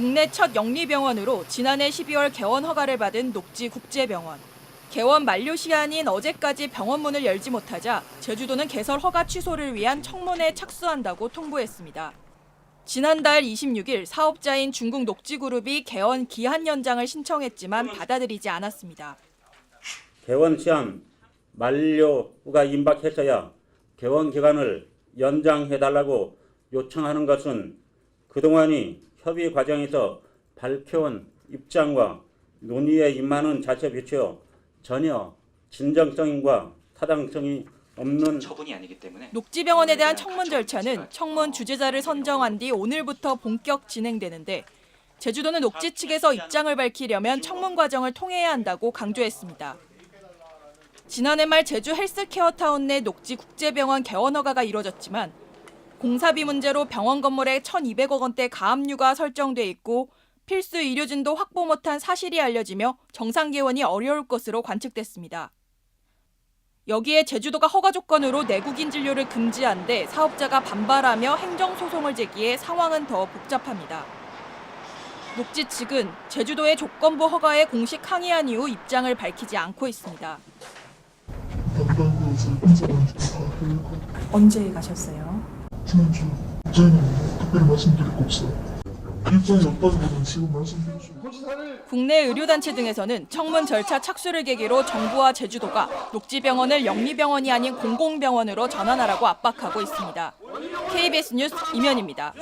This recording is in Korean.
국내 첫 영리병원으로 지난해 12월 개원 허가를 받은 녹지 국제병원. 개원 만료 시한인 어제까지 병원 문을 열지 못하자 제주도는 개설 허가 취소를 위한 청문회에 착수한다고 통보했습니다. 지난달 26일 사업자인 중국 녹지그룹이 개원 기한 연장을 신청했지만 받아들이지 않았습니다. 개원 시한 만료가 임박했어야 개원 기간을 연장해달라고 요청하는 것은 그동안이 협의 과정에서 밝혀온 입장과 논의에 임하는 자체 비치어 전혀 진정성과 타당성이 없는 처분이 아니기 때문에 녹지병원에 대한 청문 절차는 청문 주재자를 선정한 뒤 오늘부터 본격 진행되는데 제주도는 녹지 측에서 입장을 밝히려면 청문 과정을 통해야 한다고 강조했습니다. 지난해 말 제주 헬스케어타운 내 녹지 국제병원 개원 허가가 이뤄졌지만 공사비 문제로 병원 건물에 1,200억 원대 가압류가 설정돼 있고 필수 의료진도 확보 못한 사실이 알려지며 정상 개원이 어려울 것으로 관측됐습니다. 여기에 제주도가 허가 조건으로 내국인 진료를 금지한 데 사업자가 반발하며 행정소송을 제기해 상황은 더 복잡합니다. 녹지 측은 제주도의 조건부 허가에 공식 항의한 이후 입장을 밝히지 않고 있습니다. 언제 가셨어요? 지난주 뭐 특별히 말씀드릴 거 없어요. 일정이 없다기보다는 지금 있어요. 국내 의료단체 등에서는 청문 절차 착수를 계기로 정부와 제주도가 녹지병원을 영리병원이 아닌 공공병원으로 전환하라고 압박하고 있습니다. KBS 뉴스 임현입니다.